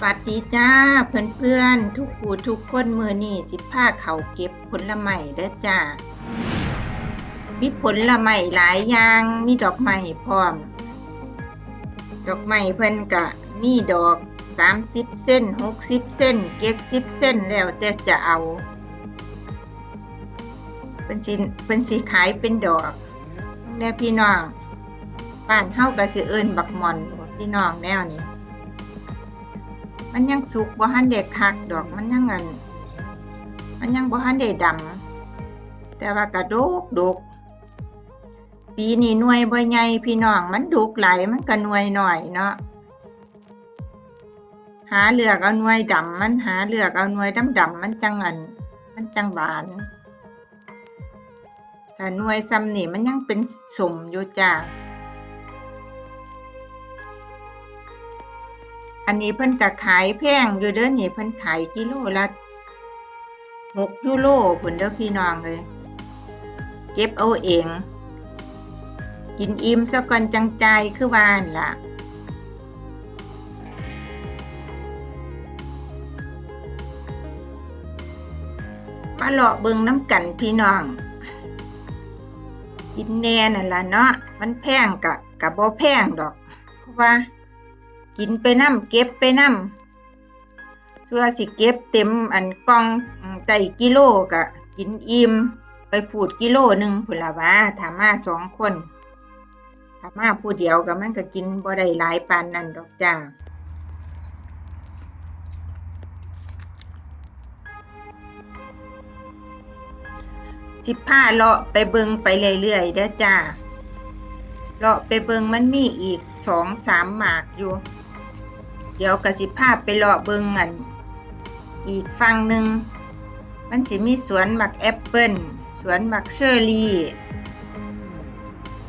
สวัสดีจ้าเพื่อนเพื่อนๆทุกผู้ทุกคนมือนี่สิผ้าเขาเก็บผลไม้เด้อจ้ามีผลไม้หลายอย่างมีดอกไม้พร้อม ดอกไม้เพิ่นกะมีดอก30เส้น60เส้น70เส้นแล้วแต่จะเอาเพิ่นสิเพิ่นสิขายเป็นดอกแน่พี่น้องบ้านเฮาก็สิเอิ้นบักมอนพี่น้องแนวนี้ มันยังสุกบ่ทันได้คักดอกมันยังอันมันยังบ่ทันได้ดำแต่ว่ากระดกดกปีนี้หน่วยบ่ใหญ่พี่น้องมันดุกไหลมันก็หน่วยหน้อยเนาะหาเลือกเอาหน่วยดำมันหาเลือกเอาหน่วยดำๆมันจังอัน มันจังหวานแต่หน่วยซ้ำนี่มันยังเป็นสมอยู่จ้า อันนี้เพิ่นก็ขายแพงอยู่เด้อนี่เพิ่นขายกิโลละหกยูโรพุ่นเด้อพี่น้องเลย เก็บเอาเอง กินอิ่มซะก่อนจังใจคือวานล่ะมาเลาะเบิงน้ำกันพี่น้อง กินแน่นั่นล่ะเนาะมันแพงกะกะบ่แพงดอก เพราะว่า กินไปน้ำเก็บไปน้ำส่วนสิเก็บเต็มอันกล่องไต่กิโลกะกินอิ่มไปพูดกิโลหนึ่งพุ่นละว่าถามาสองคนถามาผู้เดียวก็มันก็กินบ่ได้หลายปานนั่นดอกจ้าสิบห้าเลาะไปเบิงไปเรื่อยๆเด้อจ้าเลาะไปเบิงมันมีอีกสองสามหมากอยู่ เดี๋ยวกสิภาพไปเลาะเบิงอัน อีกฝั่งหนึ่ง มันสิมีสวนหมักแอปเปิลสวนหมักเชอร์รี่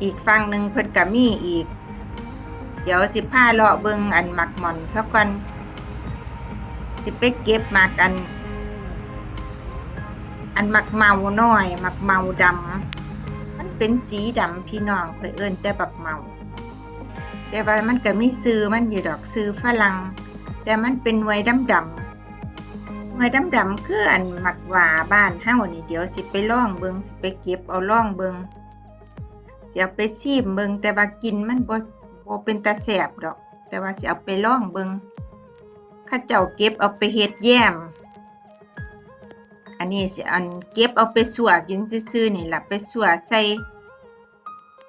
อีกฝั่งหนึ่งเพิ่นก็มีอีก เดี๋ยวสิพาเลาะเบิงอันหมักหม่อนสักก่อน สิไปเก็บหมากอัน อันหมักเมาน้อยหมักเมาดำมันเป็นสีดำพี่น้องเคยเอิ้นแต่บักเมา แต่ว่ามันก็มีซื้อมันอยู่ดอกซื้อฝรั่งแต่มันเป็นหน่วยดำดำๆหน่วยดำดำคืออันหมักหว่าบ้านเฮานี่เดี๋ยวสิไปล่องเบิงสิไปเก็บเอาล่องเบิงสิเอาไปซีมเบิงแต่ว่ากินมันบ่บ่เป็นตาแสบดอก แต่ว่าสิเอาไปล่องเบิงข้าเจ้าเก็บเอาไปเฮ็ดแยมอันนี้สิอันเก็บเอาไปสัวกินซื่อๆนี่ล่ะไปสัวใส่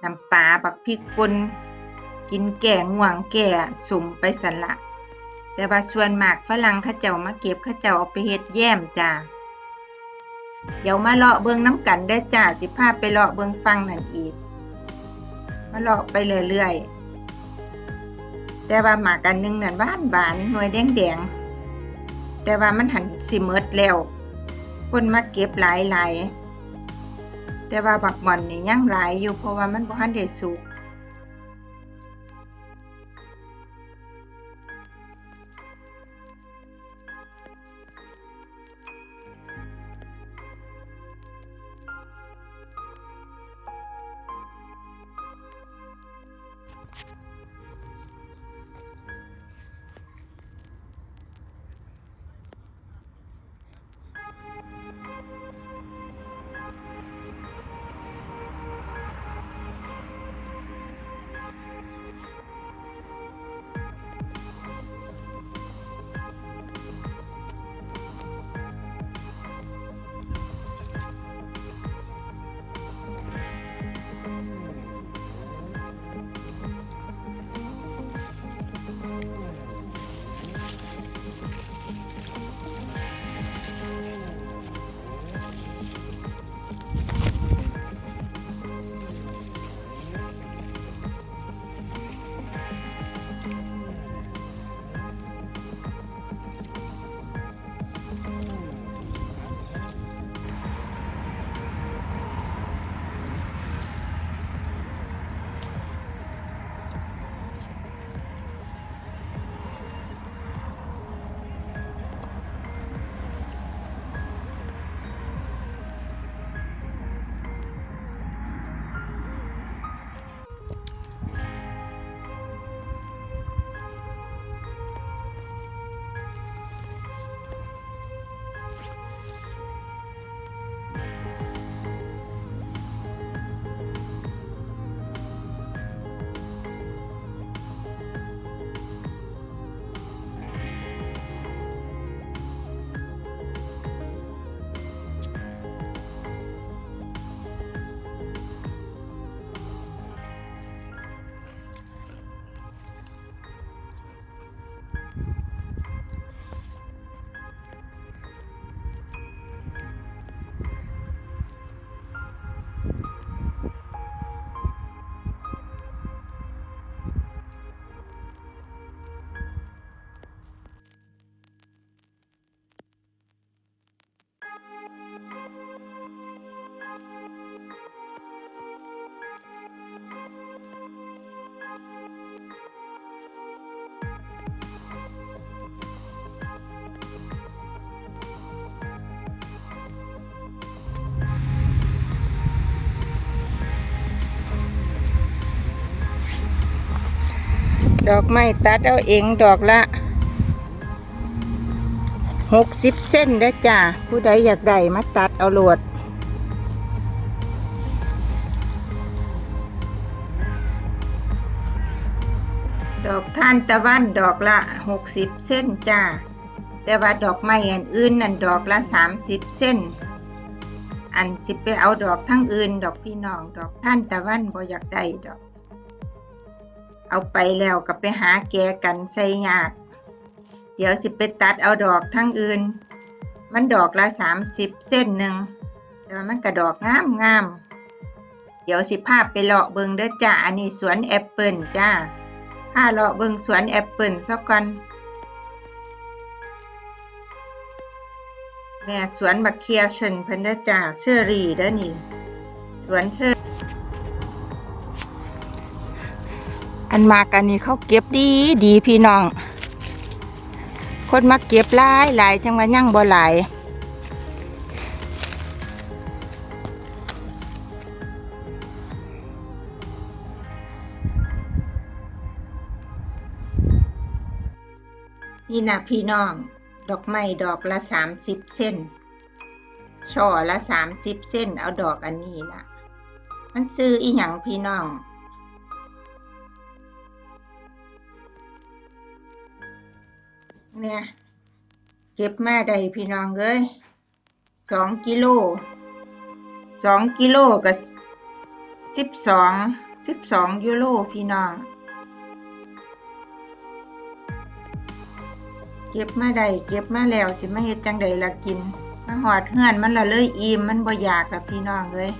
น้ำปลาบักพริกป่น กินแก่ง่วงแก่สุ่มไปสันละ แต่ว่าส่วนมากฝรั่งเขาเจ้ามาเก็บเขาเจ้าเอาไปเฮ็ดแย้มจ้าเดี๋ยวมาเลาะเบิงน้ำกันได้จ้าสิพาไปเลาะเบิงฟังนั่นอีก มาเลาะไปเรื่อยๆ แต่ว่าหมากันหนึงนั่นหวานหวานหน่วยแดงๆแต่ว่ามันหันสิเมิดแล้วคนมาเก็บหลายหลายๆแต่ว่าบักหม่อนนี่ยังหลายอยู่เพราะว่ามันบ่ทันได้สุก ดอกไม้ตัดเอาเองดอกละหกสิบเส้นเด้จ้าผู้ใดอยากได้มาตัดเอาโหลด ดอกท่านตะวันดอกละหกสิบเส้นจ้า แต่ว่าดอกไม้อันอื่นนั่นดอกละสามสิบเส้น อันสิไปเอาดอกทั้งอื่น ดอกพี่น้อง ดอกท่านตะวันบ่อยากได้ดอก เอาไปแล้วก็ไปหาแกกันใส่ยาก เดี๋ยวสิไปตัดเอาดอกทั้งอื่น มันดอกละสามสิบเส้นหนึ่งแต่ว่ามันก็ดอกงามงามเดี๋ยวสิพาพไปเลาะเบิงเด้อจ้าอันนี้สวนแอปเปิลจ้าพาเลาะเบิงสวนแอปเปิลซะก่อนเนี่ยสวนบักเคียชนเพิ่นเด้อจ้าเชอรี่เด้อนี่ สวนเชอ อันมากันนี้เขาเก็บดีดีพี่น้อง คนมาเก็บหลายหลายจังว่ายังบ่หลายนี่นะพี่น้อง ดอกไม้ดอกละสามสิบเส้น ช่อละสามสิบเส้น เอาดอกอันนี้ละมันซื้ออีหยังพี่น้อง เนี่ย เก็บมาได้พี่น้องเอ้ยสองกิโลสองกิโลกับสิบสองสิบสองยูโรพี่น้อง เก็บมาได้เก็บมาแล้วสิมาเฮ็ดจังใดละกินมาหอดเฮือนมันละเลยอิ่มมันบ่อยากละพี่น้องเอ้ย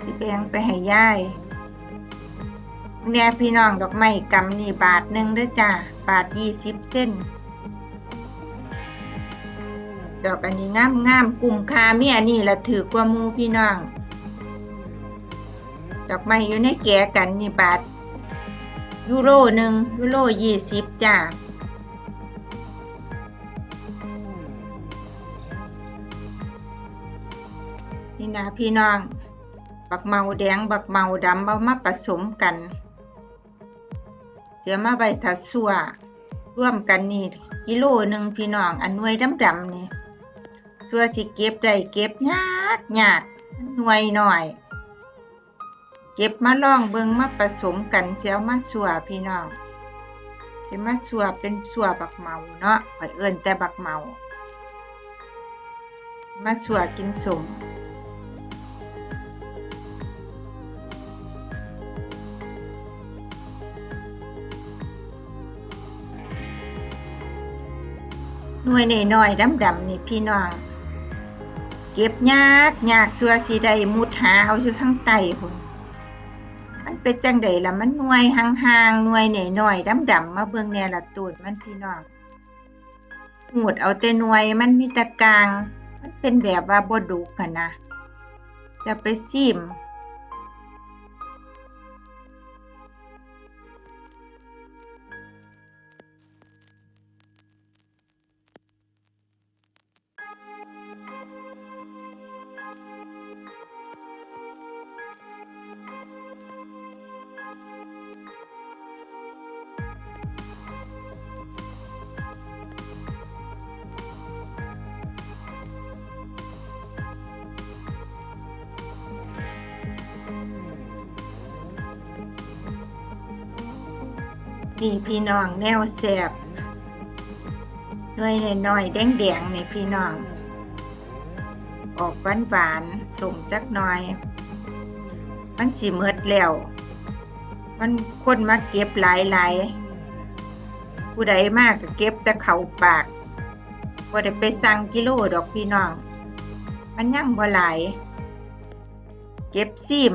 สิแบ่งไปให้ยาย เนี่ยพี่น้องดอกไม้กำนี่บาทหนึ่งเด้อจ้าบาทยี่สิบเส้น ดอกอันนี้งามงามกลุ่มคาเมีอันนี้ละถือกว่ามูพี่น้อง ดอกไม้อยู่ในแก่กันนี่บาทยูโรหนึ่งยูโรยี่สิบจ้านี่นะพี่น้อง บักเมาแดง บักเมาดำเอามาผสมกัน เสียมาใบทัดสัวร่วมกันนี่กิโลหนึ่งพี่น้องอันหน่วยดำดำนี่สัวสิเก็บได้เก็บยากยากหน่วยหน่อย เก็บมาล่องเบิงมาผสมกันเสียวมาสัวพี่น้องเสิมาสัวเป็นสัวบักเมาเนาะข่อยเอิ้นแต่บักเมา มาสัวกินสม น่วยน้อยๆดำๆนี่พี่น้อง เก็บยากยากสัวสิได้มุดหาเอาอยู่ทั้งไตพุ่นมันเป็นจังไดล่ะมันหน่วยห่างๆหน่วยน้อยๆดำๆมาเบิ่งแน่ละตูดมันพี่น้องหูดเอาแต่หน่วยมันมีตะกลาง มันเป็นแบบว่าบ่ดุกันนะ จะไปซิม นี่พี่น้องแนวแสบหน่วยน้อยๆแดงๆนี่พี่น้อง ออกหวานหวานๆสมจักหน่อย มันสิเมิดแล้ว มันคนมาเก็บหลายๆผู้ใดมากก็เก็บแต่เขาปากบ่ได้ไปสั่งกิโลดอกพี่น้อง มันยังบ่หลาย เก็บซิม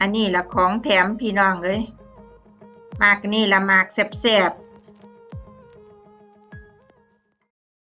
อันนี้ละของแถมพี่น้องเอ้ย มากนี่ละมากแซ่บๆ